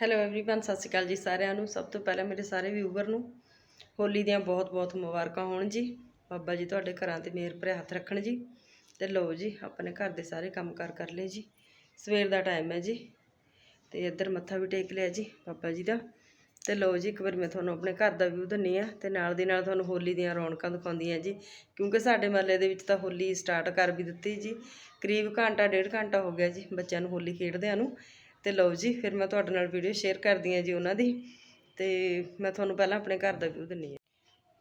Hello everyone ਸਤਿ ਸ਼੍ਰੀ ਅਕਾਲ ਜੀ ਸਾਰਿਆਂ ਨੂੰ ਸਭ ਤੋਂ ਪਹਿਲਾਂ ਮੇਰੇ ਸਾਰੇ ਵਿਊਵਰ ਨੂੰ ਹੋਲੀ ਦੀਆਂ ਬਹੁਤ-ਬਹੁਤ ਮੁਬਾਰਕਾਂ ਹੋਣ ਜੀ ਬਾਬਾ ਜੀ ਤੁਹਾਡੇ ਘਰਾਂ ਤੇ ਮਿਹਰ ਭਰਿਆ ਹੱਥ ਰੱਖਣ ਜੀ ਤੇ ਲਓ ਜੀ ਆਪਣੇ ਘਰ ਦੇ ਸਾਰੇ ਕੰਮਕਾਰ ਕਰ ਲਏ ਜੀ ਸਵੇਰ ਦਾ ਟਾਈਮ ਹੈ ਜੀ ਤੇ ਇੱਧਰ ਮੱਥਾ ਵੀ ਟੇਕ ਲਿਆ ਜੀ ਬਾਬਾ ਜੀ ਦਾ ਤੇ ਲਓ ਜੀ ਇੱਕ ਵਾਰ ਮੈਂ ਤੁਹਾਨੂੰ ਆਪਣੇ ਘਰ ਦਾ ਵਿਊ ਦਿੰਨੀ ਆ ਤੇ ਨਾਲ ਦੀ ਨਾਲ ਤੁਹਾਨੂੰ ਹੋਲੀ ਦੀਆਂ ਰੌਣਕਾਂ ਦਿਖਾਉਂਦੀ ਆ ਜੀ ਕਿਉਂਕਿ ਸਾਡੇ ਮਹੱਲੇ ਦੇ ਵਿੱਚ ਤਾਂ ਹੋਲੀ ਸਟਾਰਟ ਕਰ ਵੀ ਦਿੱਤੀ ਜੀ ਕਰੀਬ ਘੰਟਾ ਡੇਢ ਘੰਟਾ ਹੋ ਗਿਆ ਜੀ ਬੱਚਿਆਂ ਨੂੰ ਹੋਲੀ ਖੇਡਦਿਆਂ ਨੂੰ ਤੇ ਲਓ ਜੀ, ਫਿਰ ਮੈਂ ਤੁਹਾਡੇ ਨਾਲ ਵੀਡੀਓ ਸ਼ੇਅਰ ਕਰਦੀ ਆ ਜੀ ਉਹਨਾਂ ਦੀ ਤੇ ਮੈਂ ਤੁਹਾਨੂੰ ਪਹਿਲਾਂ ਆਪਣੇ ਘਰ ਦਾ ਵਿਊ ਦਿੰਨੀ ਆ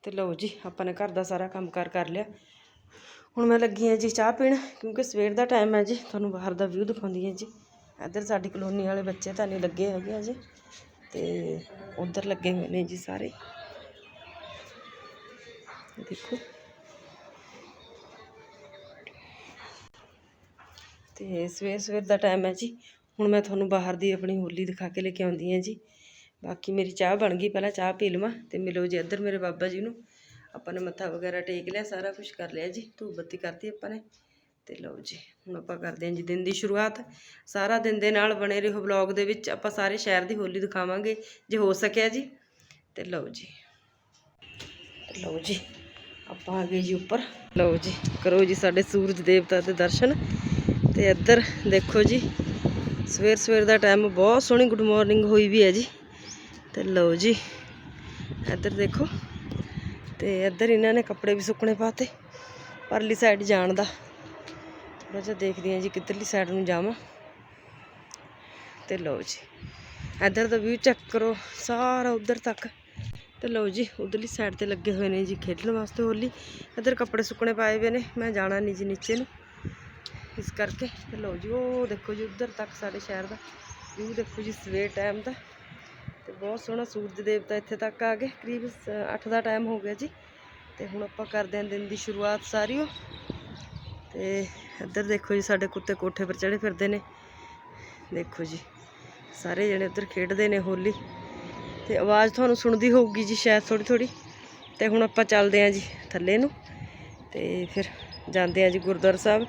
ਤੇ ਲਓ ਜੀ, ਆਪਾਂ ਨੇ ਘਰ ਦਾ ਸਾਰਾ ਕੰਮਕਾਰ ਕਰ ਲਿਆ। ਹੁਣ ਮੈਂ ਲੱਗੀ ਆ ਜੀ ਚਾਹ ਪੀਣ, ਕਿਉਂਕਿ ਸਵੇਰ ਦਾ ਟਾਈਮ ਹੈ ਜੀ, ਤੁਹਾਨੂੰ ਬਾਹਰ ਦਾ ਵਿਊ ਦਿਖਾਉਂਦੀ ਆ ਜੀ। ਇੱਧਰ ਸਾਡੀ ਕਲੋਨੀ ਵਾਲੇ ਬੱਚੇ ਤਾਂ ਨਹੀਂ ਲੱਗੇ ਹੈਗੇ ਅਜੇ, ਤੇ ਉਧਰ ਲੱਗੇ ਹੋਏ ਨੇ ਜੀ ਸਾਰੇ। ਦੇਖੋ। ਤੇ ਸਵੇਰ ਸਵੇਰ ਦਾ ਟਾਈਮ ਹੈ ਜੀ। ਹੁਣ ਮੈਂ ਤੁਹਾਨੂੰ ਬਾਹਰ ਦੀ ਆਪਣੀ ਹੋਲੀ ਦਿਖਾ ਕੇ ਲੈ ਕੇ ਆਉਂਦੀ ਹਾਂ ਜੀ। ਬਾਕੀ ਮੇਰੀ ਚਾਹ ਬਣ ਗਈ, ਪਹਿਲਾਂ ਚਾਹ ਪੀ ਲਵਾਂ ਤੇ ਮਿਲੋ ਜੀ ਇੱਧਰ ਮੇਰੇ ਬਾਬਾ ਜੀ ਨੂੰ। ਆਪਾਂ ਨੇ ਮੱਥਾ ਵਗੈਰਾ ਟੇਕ ਲਿਆ, ਸਾਰਾ ਕੁਝ ਕਰ ਲਿਆ ਜੀ। ਧੂਪ ਬੱਤੀ ਕਰਤੀ ਆਪਾਂ ਨੇ ਤੇ ਲਓ ਜੀ, ਹੁਣ ਆਪਾਂ ਕਰਦੇ ਹਾਂ ਜੀ ਦਿਨ ਦੀ ਸ਼ੁਰੂਆਤ। ਸਾਰਾ ਦਿਨ ਦੇ ਨਾਲ ਬਣੇ ਰਹੋ ਵਲੌਗ ਦੇ ਵਿੱਚ, ਆਪਾਂ ਸਾਰੇ ਸ਼ਹਿਰ ਦੀ ਹੋਲੀ ਦਿਖਾਵਾਂਗੇ, ਜੇ ਹੋ ਸਕਿਆ ਜੀ। ਤੇ ਲਓ ਜੀ ਲਓ ਜੀ, ਆਪਾਂ ਆ ਗਏ ਜੀ ਉੱਪਰ। ਲਓ ਜੀ, ਕਰੋ ਜੀ ਸਾਡੇ ਸੂਰਜ ਦੇਵਤਾ ਦੇ ਦਰਸ਼ਨ। ਤੇ ਇੱਧਰ ਦੇਖੋ ਜੀ ਸਵੇਰ ਸਵੇਰ ਦਾ ਟਾਈਮ ਬਹੁਤ ਸੋਹਣੀ ਗੁੱਡ ਮਾਰਨਿੰਗ ਹੋਈ ਵੀ ਹੈ ਜੀ। ਤੇ ਲਓ ਜੀ, ਇੱਧਰ ਦੇਖੋ, ਤੇ ਇੱਧਰ ਇਹਨਾਂ ਨੇ ਕੱਪੜੇ ਵੀ ਸੁੱਕਣੇ ਪਾਤੇ, ਪਰਲੀ ਸਾਈਡ ਜਾਣ ਦਾ। ਥੋੜਾ ਜਿਹਾ ਦੇਖਦੀ ਹਾਂ ਜੀ ਕਿੱਧਰਲੀ ਸਾਈਡ ਨੂੰ ਜਾਵਾਂ। ਤੇ ਲਓ ਜੀ, ਇੱਧਰ ਦਾ ਵਿਊ ਚੈੱਕ ਕਰੋ, ਸਾਰਾ ਉਧਰ ਤੱਕ। ਤੇ ਲਓ ਜੀ, ਉਧਰਲੀ ਸਾਈਡ ਤੇ ਲੱਗੇ ਹੋਏ ਨੇ ਜੀ ਖੇਡਣ ਵਾਸਤੇ ਹੋਲੀ। ਇੱਧਰ ਕੱਪੜੇ ਸੁੱਕਣੇ ਪਾਏ ਹੋਏ ਨੇ, ਮੈਂ ਜਾਣਾ ਨਹੀਂ ਜੀ ਨੀਚੇ ਨੂੰ। ਇਸ ਕਰਕੇ। ਤੇ ਲਓ ਜੀ, ਉਹ ਦੇਖੋ ਜੀ, ਉਧਰ ਤੱਕ ਸਾਡੇ ਸ਼ਹਿਰ ਦਾ। ਵਿਊ ਦੇਖੋ ਜੀ, ਸਵੇਰ ਟਾਈਮ ਦਾ। ਤੇ ਬਹੁਤ ਸੋਹਣਾ ਸੂਰਜ ਦੇਵਤਾ ਇੱਥੇ ਤੱਕ ਆ ਗਏ। ਕਰੀਬ 8 ਦਾ ਟਾਈਮ ਹੋ ਗਿਆ ਜੀ। ਤੇ ਹੁਣ ਆਪਾਂ ਕਰਦੇ ਹਾਂ ਦਿਨ ਦੀ ਸ਼ੁਰੂਆਤ ਸਾਰੀ ਉਹ। ਤੇ ਇੱਧਰ ਦੇਖੋ ਜੀ, ਸਾਡੇ ਕੁੱਤੇ ਕੋਠੇ ਪਰ ਚੜੇ ਫਿਰਦੇ ਨੇ। ਦੇਖੋ ਜੀ, ਸਾਰੇ ਜਣੇ ਉੱਧਰ ਖੇਡਦੇ ਨੇ ਹੋਲੀ। ਤੇ ਆਵਾਜ਼ ਤੁਹਾਨੂੰ ਸੁਣਦੀ ਹੋਊਗੀ ਜੀ ਸ਼ਾਇਦ ਥੋੜੀ ਥੋੜੀ ਤੇ ਹੁਣ ਆਪਾਂ ਚੱਲਦੇ ਹਾਂ ਜੀ ਥੱਲੇ ਨੂੰ। ਤੇ ਫਿਰ ਜਾਂਦੇ ਹਾਂ ਜੀ ਗੁਰਦੁਆਰਾ ਸਾਹਿਬ,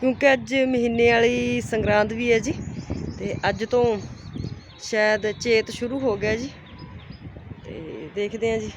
ਕਿਉਂਕਿ ਅੱਜ ਮਹੀਨੇ ਵਾਲੀ ਸੰਗਰਾਂਦ ਵੀ ਹੈ ਜੀ, ਤੇ ਅੱਜ ਤੋਂ ਸ਼ਾਇਦ ਚੇਤ ਸ਼ੁਰੂ ਹੋ ਗਿਆ ਜੀ, ਤੇ ਦੇਖਦੇ ਹਾਂ ਜੀ।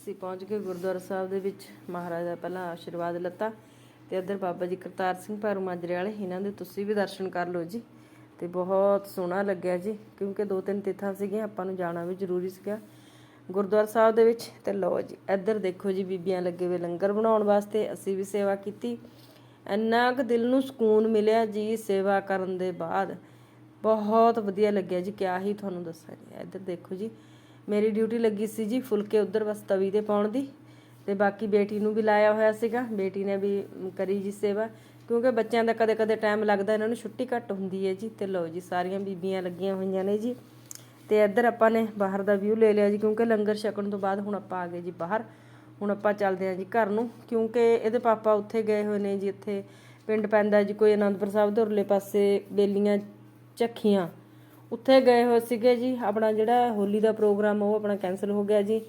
ਅਸੀਂ ਪਹੁੰਚ ਗਏ ਗੁਰਦੁਆਰਾ ਸਾਹਿਬ ਦੇ ਵਿੱਚ। ਮਹਾਰਾਜ ਦਾ ਪਹਿਲਾਂ ਆਸ਼ੀਰਵਾਦ ਲੱਤਾ ਤੇ ਇੱਧਰ ਬਾਬਾ ਜੀ ਕਰਤਾਰ ਸਿੰਘ ਭਾਰੂ ਮਾਜਰੇ ਵਾਲੇ, ਇਹਨਾਂ ਦੇ ਤੁਸੀਂ ਵੀ ਦਰਸ਼ਨ ਕਰ ਲਓ ਜੀ। ਤੇ ਬਹੁਤ ਸੋਹਣਾ ਲੱਗਿਆ ਜੀ, ਕਿਉਂਕਿ ਦੋ ਤਿੰਨ ਤਿੱਥਾਂ ਸੀਗੀਆਂ, ਆਪਾਂ ਨੂੰ ਜਾਣਾ ਵੀ ਜ਼ਰੂਰੀ ਸੀਗਾ। ਗੁਰਦੁਆਰਾ ਸਾਹਿਬ ਦੇ ਵਿੱਚ ਤੇ ਲਓ ਜੀ, ਇੱਧਰ ਦੇਖੋ ਜੀ ਬੀਬੀਆਂ ਲੱਗੇ ਹੋਏ ਲੰਗਰ ਬਣਾਉਣ ਵਾਸਤੇ, ਅਸੀਂ ਵੀ ਸੇਵਾ ਕੀਤੀ। ਇੰਨਾ ਕੁ ਦਿਲ ਨੂੰ ਸਕੂਨ ਮਿਲਿਆ ਜੀ ਸੇਵਾ ਕਰਨ ਦੇ ਬਾਅਦ। ਬਹੁਤ ਵਧੀਆ ਲੱਗਿਆ ਜੀ, ਕਿਆ ਹੀ ਤੁਹਾਨੂੰ ਦੱਸਾਂ ਜੀ। ਇੱਧਰ ਦੇਖੋ ਜੀ ਮੇਰੀ ਡਿਊਟੀ ਲੱਗੀ ਸੀ ਜੀ ਫੁਲਕੇ ਉਧਰ ਬਸ ਤਵੀ ਤੇ ਪਾਉਣ ਦੀ ਤੇ ਬਾਕੀ ਬੇਟੀ ਨੂੰ ਵੀ ਲਾਇਆ ਹੋਇਆ ਸੀਗਾ, ਬੇਟੀ ਨੇ ਵੀ ਕਰੀ ਜੀ ਸੇਵਾ। ਕਿਉਂਕਿ ਬੱਚਿਆਂ ਦਾ ਕਦੇ ਕਦੇ ਟਾਈਮ ਲੱਗਦਾ ਇਹਨਾਂ ਨੂੰ ਛੁੱਟੀ ਘੱਟ ਹੁੰਦੀ ਹੈ ਜੀ ਤੇ ਲਓ ਜੀ ਸਾਰੀਆਂ ਬੀਬੀਆਂ ਲੱਗੀਆਂ ਹੋਈਆਂ ਨੇ ਜੀ। ਤੇ ਇੱਧਰ ਆਪਾਂ ਨੇ ਬਾਹਰ ਦਾ ਵਿਊ ਲੈ ਲਿਆ ਜੀ ਕਿਉਂਕਿ ਲੰਗਰ ਛਕਣ ਤੋਂ ਬਾਅਦ ਹੁਣ ਆਪਾਂ ਆ ਗਏ ਜੀ ਬਾਹਰ। ਹੁਣ ਆਪਾਂ ਚੱਲਦੇ ਹਾਂ ਜੀ ਘਰ ਨੂੰ ਕਿਉਂਕਿ ਇਹਦੇ ਪਾਪਾ ਉੱਥੇ ਗਏ ਹੋਏ ਨੇ ਜੀ ਇੱਥੇ। ਪਿੰਡ ਪੈਂਦਾ ਜੀ ਕੋਈ ਅਨੰਦਪੁਰ ਸਾਹਿਬ ਦੇ ਉਰਲੇ ਪਾਸੇ ਬੇਲੀਆਂ ਚੱਖੀਆਂ ਉੱਥੇ ਗਏ ਹੋਏ ਸੀਗੇ ਜੀ, ਆਪਣਾ ਜਿਹੜਾ ਹੋਲੀ ਦਾ ਪ੍ਰੋਗਰਾਮ ਉਹ ਆਪਣਾ ਕੈਨਸਲ ਹੋ ਗਿਆ ਜੀ,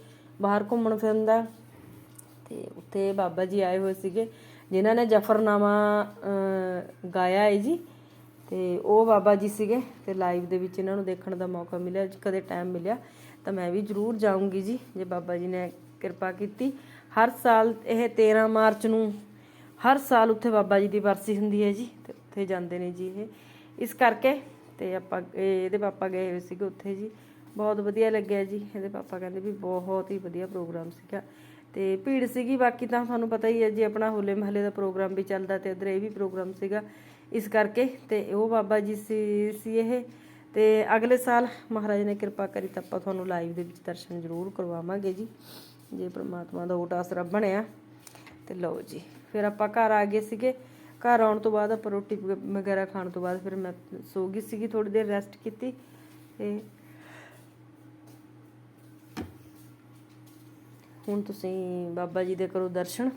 ਬਾਹਰ ਘੁੰਮਣ ਫਿਰਨ ਦਾ। ਤੇ ਉੱਥੇ ਬਾਬਾ ਜੀ ਆਏ ਹੋਏ ਸੀਗੇ, ਜਿਨ੍ਹਾਂ ਨੇ ਜਫਰਨਾਮਾ ਗਾਇਆ ਹੈ ਜੀ। ਤੇ ਉਹ ਬਾਬਾ ਜੀ ਸੀਗੇ, ਤੇ ਲਾਈਵ ਦੇ ਵਿੱਚ ਇਹਨਾਂ ਨੂੰ ਦੇਖਣ ਦਾ ਮੌਕਾ ਮਿਲਿਆ ਕਦੇ ਟਾਈਮ ਮਿਲਿਆ। ਤਾਂ ਮੈਂ ਵੀ ਜ਼ਰੂਰ ਜਾਊਂਗੀ ਜੀ, ਜੇ ਬਾਬਾ ਜੀ ਨੇ ਕਿਰਪਾ ਕੀਤੀ। ਹਰ ਸਾਲ ਇਹ 13 ਮਾਰਚ ਨੂੰ, ਹਰ ਸਾਲ ਉੱਥੇ ਬਾਬਾ ਜੀ ਦੀ ਵਰਸੀ ਹੁੰਦੀ ਹੈ ਜੀ, ਤੇ ਉੱਥੇ ਜਾਂਦੇ ਨੇ ਜੀ ਇਹ। ਇਸ ਕਰਕੇ ਤੇ ਆਪਾਂ ਇਹ- ਇਹਦੇ ਪਾਪਾ ਗਏ ਹੋਏ ਸੀਗੇ ਉੱਥੇ ਜੀ। ਬਹੁਤ ਵਧੀਆ ਲੱਗਿਆ ਜੀ। ਇਹਦੇ ਪਾਪਾ ਕਹਿੰਦੇ ਵੀ ਬਹੁਤ ਹੀ ਵਧੀਆ ਪ੍ਰੋਗਰਾਮ ਸੀਗਾ। ਤੇ ਭੀੜ ਸੀਗੀ, ਬਾਕੀ ਤਾਂ ਤੁਹਾਨੂੰ ਪਤਾ ਹੀ ਹੈ ਜੀ, ਆਪਣਾ ਹੋਲੇ ਮਹੱਲੇ ਦਾ ਪ੍ਰੋਗਰਾਮ ਵੀ ਚੱਲਦਾ ਤੇ ਇੱਧਰ ਇਹ ਵੀ ਪ੍ਰੋਗਰਾਮ ਸੀਗਾ। ਇਸ ਕਰਕੇ ਤੇ ਉਹ ਬਾਬਾ ਜੀ ਸੀ ਸੀ ਇਹ। ਤੇ ਅਗਲੇ ਸਾਲ ਮਹਾਰਾਜ ਨੇ ਕਿਰਪਾ ਕਰੀ ਤਾਂ ਆਪਾਂ ਤੁਹਾਨੂੰ ਲਾਈਵ ਦੇ ਵਿੱਚ ਦਰਸ਼ਨ ਜ਼ਰੂਰ ਕਰਵਾਵਾਂਗੇ ਜੀ। ਜੇ ਪ੍ਰਮਾਤਮਾ ਦਾ ਓਟ ਆਸਰਾ ਬਣਿਆ, ਤੇ ਲਓ ਜੀ। ਫਿਰ ਆਪਾਂ ਘਰ ਆ ਗਏ ਸੀਗੇ। ਘਰ ਆਉਣ ਤੋਂ ਬਾਅਦ ਆਪਾਂ ਰੋਟੀ ਵਗੈਰਾ ਖਾਣ ਤੋਂ ਬਾਅਦ ਫਿਰ ਮੈਂ ਸੋ ਗਈ ਸੀਗੀ ਥੋੜੀ ਦੇਰ ਰੈਸਟ ਕੀਤੀ ਤੇ ਹੁਣ ਤੁਸੀਂ ਬਾਬਾ ਜੀ ਦੇ ਕਰੋ ਦਰਸ਼ਨ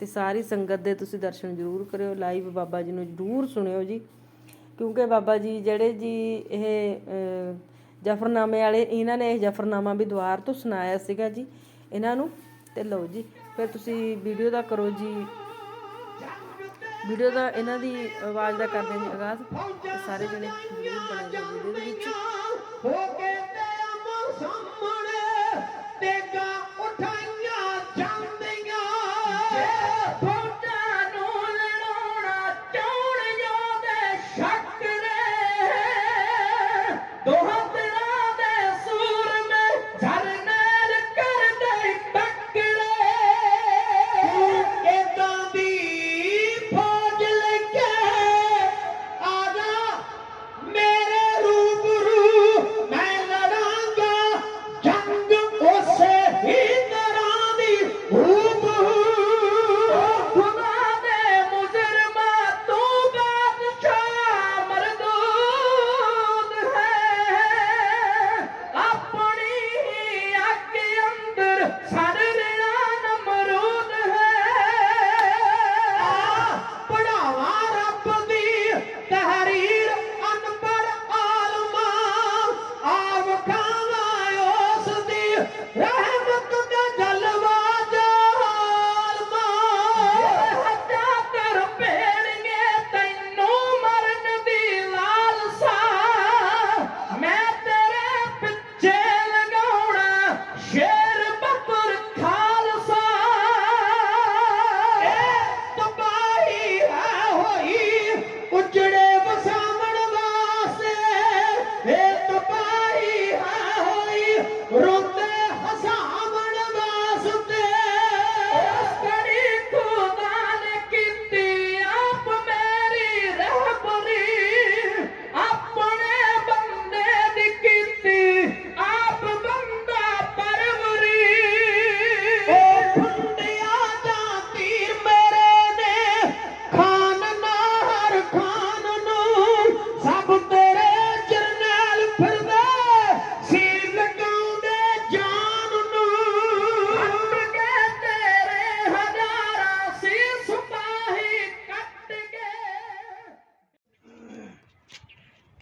ਤੇ ਸਾਰੀ ਸੰਗਤ ਦੇ ਤੁਸੀਂ ਦਰਸ਼ਨ ਜ਼ਰੂਰ ਕਰਿਓ ਲਾਈਵ ਬਾਬਾ ਜੀ ਨੂੰ ਜ਼ਰੂਰ ਸੁਣਿਓ ਜੀ। ਕਿਉਂਕਿ ਬਾਬਾ ਜੀ ਜਿਹੜੇ ਜੀ ਇਹ ਜਫਰਨਾਮੇ ਵਾਲੇ, ਇਹਨਾਂ ਨੇ ਇਹ ਜਫਰਨਾਮਾ ਵੀ ਦੁਆਰ ਤੋਂ ਸੁਣਾਇਆ ਸੀਗਾ ਜੀ, ਇਹਨਾਂ ਨੂੰ। ਤੇ ਲਓ ਜੀ, ਫਿਰ ਤੁਸੀਂ ਵੀਡੀਓ ਦਾ ਕਰੋ ਜੀ। ਵੀਡੀਓ ਦਾ ਇਹਨਾਂ ਦੀ ਆਵਾਜ਼ ਦਾ ਕਰਦੇ ਜੀ ਆਗਾਜ਼। ਸਾਰੇ ਜਣੇ ਜ਼ਰੂਰ ਬਣੇ ਰਹੋ ਵੀਡੀਓ ਦੇ ਵਿੱਚ। تحرير أنبا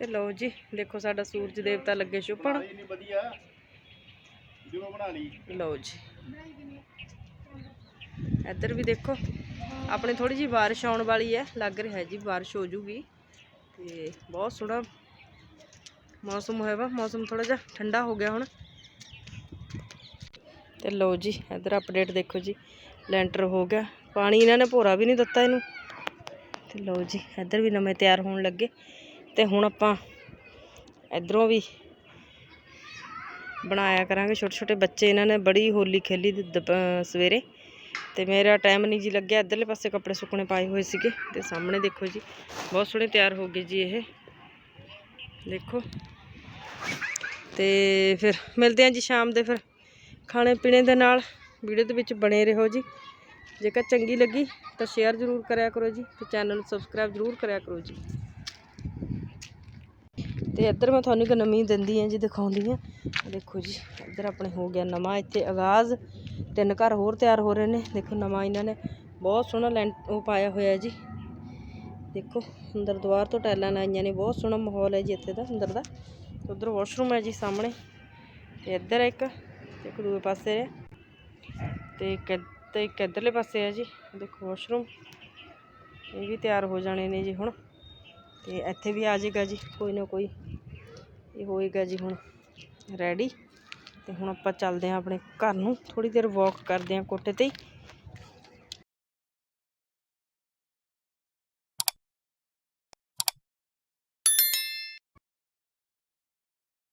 ਤੇ ਲਓ ਜੀ ਦੇਖੋ ਸਾਡਾ ਸੂਰਜ ਦੇਵਤਾ ਲੱਗੇ ਛੁਪਣ ਲਓ ਜੀ। ਇੱਧਰ ਵੀ ਦੇਖੋ ਆਪਣੀ ਥੋੜੀ ਜੀ ਬਾਰਿਸ਼ ਆਉਣ ਵਾਲੀ ਹੈ ਲੱਗ ਰਿਹਾ ਜੀ ਬਾਰਿਸ਼ ਹੋ ਜੂਗੀ। ਤੇ ਬਹੁਤ ਸੋਹਣਾ ਮੌਸਮ ਹੋਇਆ ਵਾ ਮੌਸਮ ਥੋੜਾ ਜਿਹਾ ਠੰਡਾ ਹੋ ਗਿਆ ਹੁਣ। ਤੇ ਲਓ ਜੀ ਇੱਧਰ ਅਪਡੇਟ ਦੇਖੋ ਜੀ ਲੈਂਟਰ ਹੋ ਗਿਆ। ਪਾਣੀ ਇਹਨਾਂ ਨੇ ਭੋਰਾ ਵੀ ਨਹੀਂ ਦਿੱਤਾ ਇਹਨੂੰ। ਤੇ ਲਓ ਜੀ ਇੱਧਰ ਵੀ ਨਵੇਂ ਤਿਆਰ ਹੋਣ ਲੱਗੇ। ਤੇ ਹੁਣ ਆਪਾਂ ਇੱਧਰੋਂ ਵੀ ਬਣਾਇਆ ਕਰਾਂਗੇ। ਛੋਟੇ ਛੋਟੇ ਬੱਚੇ ਇਹਨਾਂ ਨੇ ਬੜੀ ਹੋਲੀ ਖੇਲੀ ਦੀ, ਦੁਪ- ਸਵੇਰੇ। ਤੇ ਮੇਰਾ ਟਾਈਮ ਨਹੀਂ ਜੀ ਲੱਗਿਆ। ਇੱਧਰਲੇ ਪਾਸੇ ਕੱਪੜੇ ਸੁੱਕਣੇ ਪਾਏ ਹੋਏ ਸੀਗੇ। ਤੇ ਸਾਹਮਣੇ ਦੇਖੋ ਜੀ, ਬਹੁਤ ਸੋਹਣੇ ਤਿਆਰ ਹੋ ਗਏ ਜੀ ਇਹ। ਦੇਖੋ। ਤੇ ਫਿਰ ਮਿਲਦੇ ਹਾਂ ਜੀ ਸ਼ਾਮ ਦੇ ਫਿਰ। ਖਾਣੇ ਪੀਣੇ ਦੇ ਨਾਲ ਵੀਡੀਓ ਦੇ ਵਿੱਚ ਬਣੇ ਰਹੋ ਜੀ। ਜੇਕਰ ਚੰਗੀ ਲੱਗੀ ਤਾਂ ਸ਼ੇਅਰ ਜ਼ਰੂਰ ਕਰਿਆ ਕਰੋ ਜੀ ਤੇ ਚੈਨਲ ਨੂੰ ਸਬਸਕ੍ਰਾਈਬ ਜ਼ਰੂਰ ਕਰਿਆ ਕਰੋ ਜੀ। ਤੇ ਇੱਧਰ ਮੈਂ ਤੁਹਾਨੂੰ ਇੱਕ ਨਵੀਂ ਦਿੰਦੀ ਹਾਂ ਜੀ, ਦਿਖਾਉਂਦੀ ਹਾਂ। ਦੇਖੋ ਜੀ, ਇੱਧਰ ਆਪਣੇ ਹੋ ਗਿਆ ਨਵਾਂ, ਇੱਥੇ ਆਗਾਜ਼। ਤਿੰਨ ਘਰ ਹੋਰ ਤਿਆਰ ਹੋ ਰਹੇ ਨੇ। ਦੇਖੋ ਨਵਾਂ ਇਹਨਾਂ ਨੇ, ਬਹੁਤ ਸੋਹਣਾ ਲੈਂਟ ਉਹ ਪਾਇਆ ਹੋਇਆ ਜੀ। ਦੇਖੋ, ਅੰਦਰ ਦੁਆਰ ਤੋਂ ਟਾਈਲਾਂ ਲਾਈਆਂ ਨੇ, ਬਹੁਤ ਸੋਹਣਾ ਮਾਹੌਲ ਹੈ ਜੀ ਇੱਥੇ ਦਾ, ਅੰਦਰ ਦਾ। ਉਧਰ ਵਾਸ਼ਰੂਮ ਹੈ ਜੀ ਸਾਹਮਣੇ। ਤੇ ਇੱਧਰ ਇੱਕ, ਤੇ ਇੱਕ ਦੂਏ ਪਾਸੇ ਹੈ। ਤੇ ਇੱਕ ਤੇ ਇੱਕ ਇੱਧਰਲੇ ਪਾਸੇ ਹੈ ਜੀ। ਦੇਖੋ ਵਾਸ਼ਰੂਮ। ਇਹ ਵੀ ਤਿਆਰ ਹੋ ਜਾਣੇ ਨੇ ਜੀ ਹੁਣ। ਤੇ ਇੱਥੇ ਵੀ ਆ ਜਾਏਗਾ ਜੀ, ਕੋਈ ਨਾ ਕੋਈ। ਇਹ ਹੋਏਗਾ ਜੀ ਹੁਣ ਰੈਡੀ ਤੇ ਹੁਣ ਆਪਾਂ ਚੱਲਦੇ ਹਾਂ ਆਪਣੇ ਘਰ ਨੂੰ। ਥੋੜੀ ਦੇਰ ਵਾਕ ਕਰਦੇ ਹਾਂ ਕੋਠੇ ਤੇ ਹੀ।